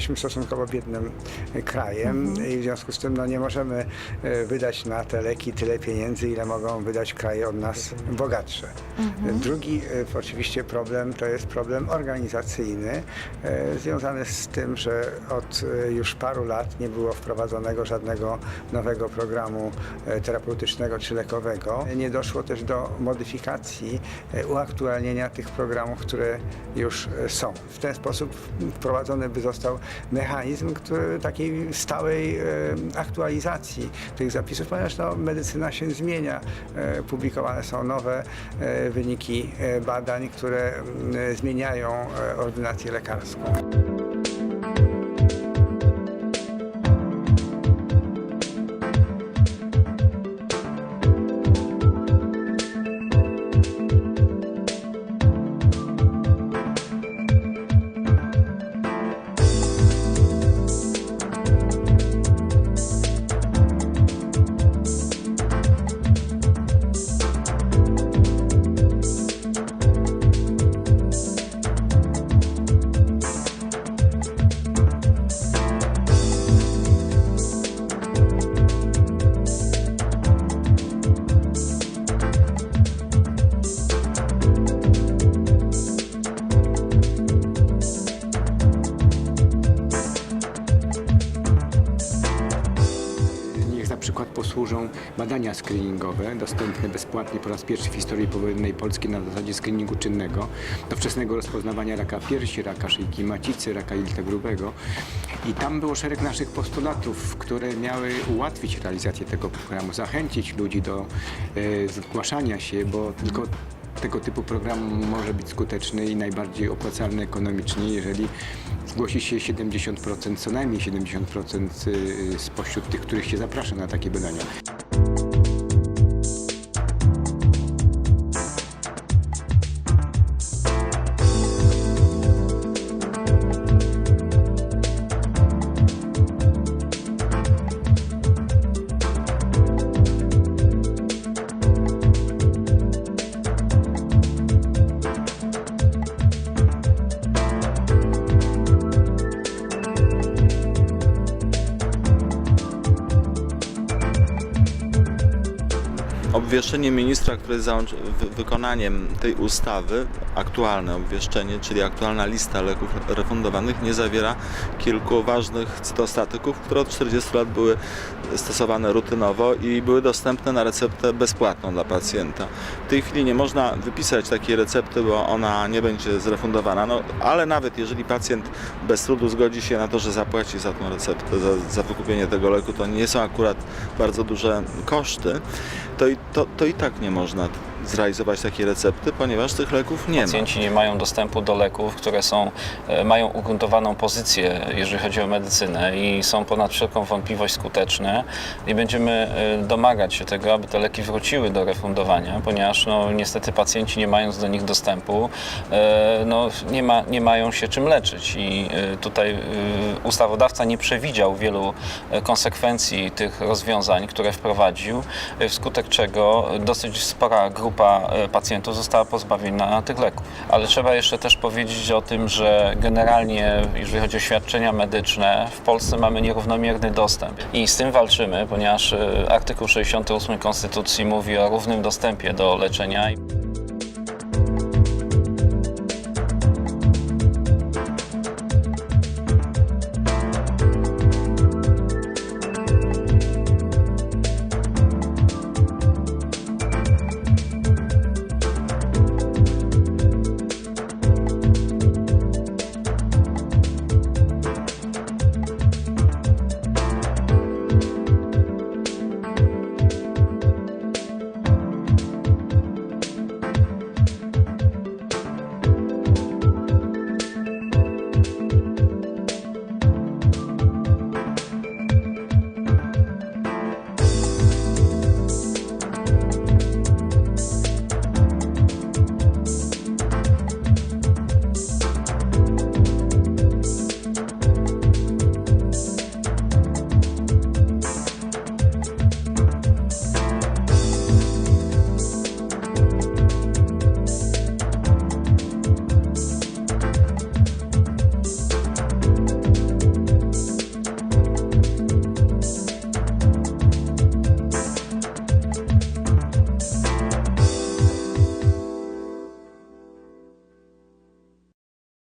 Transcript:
jesteśmy stosunkowo biednym krajem i w związku z tym no, nie możemy e, wydać na te leki tyle pieniędzy, ile mogą wydać kraje od nas bogatsze. Drugi e, oczywiście problem to jest problem organizacyjny, e, związany z tym, że od już paru lat nie było wprowadzonego żadnego nowego programu terapeutycznego czy lekowego. Nie doszło też do modyfikacji, uaktualnienia tych programów, które już są. W ten sposób wprowadzony by został mechanizm który, takiej stałej aktualizacji tych zapisów, ponieważ no, medycyna się zmienia. E, Publikowane są nowe e, wyniki e, badań, które zmieniają ordynację lekarską. Przykład posłużą badania screeningowe, dostępne bezpłatnie po raz pierwszy w historii powojennej Polski na zasadzie screeningu czynnego, do wczesnego rozpoznawania raka piersi, raka szyjki macicy, raka jelita grubego. I tam było szereg naszych postulatów, które miały ułatwić realizację tego programu, zachęcić ludzi do e, zgłaszania się, bo tylko tego typu program może być skuteczny i najbardziej opłacalny ekonomicznie, jeżeli zgłosi się 70%, co najmniej 70% y, spośród tych, których się zaprasza na takie badania. Obwieszczenie ministra, które jest wykonaniem tej ustawy, aktualne obwieszczenie, czyli aktualna lista leków refundowanych, nie zawiera kilku ważnych cytostatyków, które od 40 lat były stosowane rutynowo i były dostępne na receptę bezpłatną dla pacjenta. W tej chwili nie można wypisać takiej recepty, bo ona nie będzie zrefundowana, no, ale nawet jeżeli pacjent bez trudu zgodzi się na to, że zapłaci za tą receptę, za, za wykupienie tego leku, to nie są akurat bardzo duże koszty, to to, to i tak nie można zrealizować takiej recepty, ponieważ tych leków nie ma. Pacjenci nie mają dostępu do leków, które są, e, mają ugruntowaną pozycję, jeżeli chodzi o medycynę i są ponad wszelką wątpliwość skuteczne i będziemy e, domagać się tego, aby te leki wróciły do refundowania, ponieważ no, niestety pacjenci nie mając do nich dostępu, e, no, nie, ma, nie mają się czym leczyć i tutaj ustawodawca nie przewidział wielu konsekwencji tych rozwiązań, które wprowadził, wskutek czego dosyć spora grupa e, pacjentów została pozbawiona tych leków. Ale trzeba jeszcze też powiedzieć o tym, że generalnie, jeżeli chodzi o świadczenia medyczne, w Polsce mamy nierównomierny dostęp i z tym walczymy, ponieważ e, artykuł 68 Konstytucji mówi o równym dostępie do leczenia.